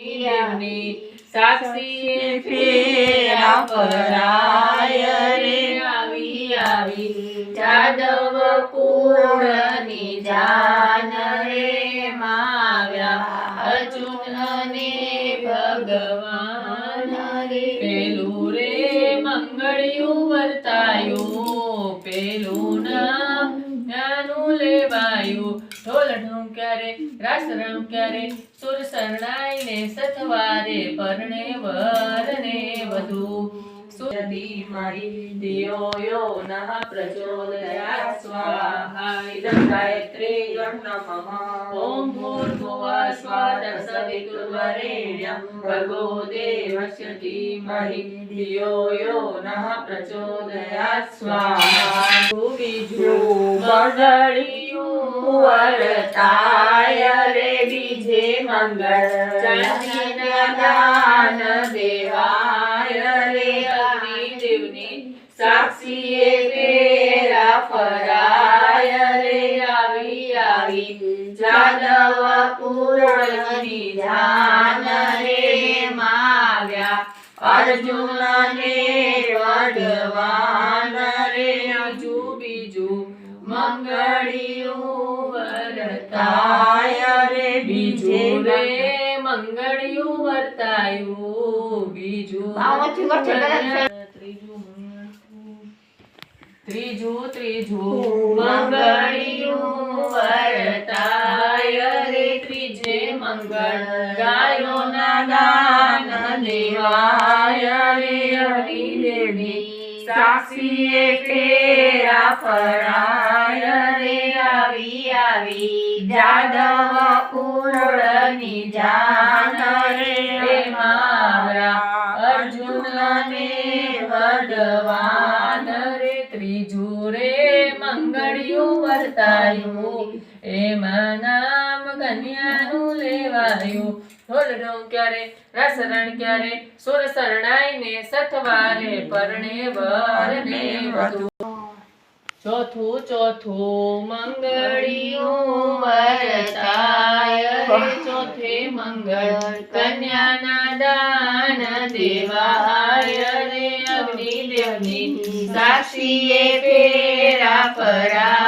દેવની સાક્ષી ફેરા ફરાય રે આવી આવી જાદવ પૂર્ણની જાન રે માવ્યા અર્જુનને ભગવાન રે પેલું રે મંગળ્યું વર્તાયું પેલું નામ જ્ઞાનું લેવાયું ઢોલ ઢોંક્યારે રાસ ક્યારે સુર શરણાઈને સથવારે પરણે વરને વધુ. મારી ધિયો યો નઃ પ્રચોદયાत् સ્વાહા બીજું મંગળિયું વરતાય રે બીજે મંગળ ચાંદના સાક્ષીએ ફેરા ફરાય રે આવી આવી જાદવ પૂરની જાન રે માવ્યા અર્જુન ને વઢવાન રે હજુ બીજું મંગળિયું વર્તાય રે બીજે રે મંગળિયું વર્તાયું બીજું ત્રીજું. ત્રીજું ત્રીજું મંગળિયું વર્તાય રે ત્રીજે મંગળ. ગાયોના દાન દેવાય રે હરિદેવી સાક્ષીએ ફેરા ફરાય રે આવી આવી. જાદવ કુળની જાન રે મારા. અર્જુન ને વર્તાયું એમાં ચોથું ચોથું મંગળિયું વરતાય ચોથે મંગળ કન્યાના દાન દેવાય રે અગ્નિદેવની સાક્ષીએ ફેરા ફરાય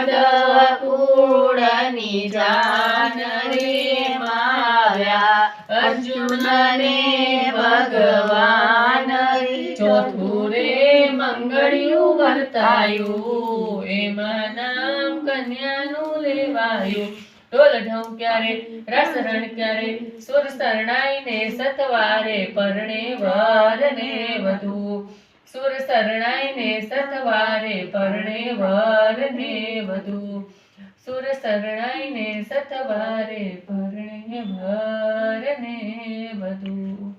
જાદવ કુળની જાન રે માવ્યા અર્જુન ભગવાન ચોથું રે મંગળિયું વર્તાયું એમાં નામ કન્યાનું લેવાયું ઢોલ ઢંક્યારે રસ રણક્યારે સુર શરણાઈને સતવારે પરણે વરને વધુ સુર શરણાઈને સતવારે પરણે વરને વધુ. સુર શરણાઈને સતવારે પરણે વરને વધુ.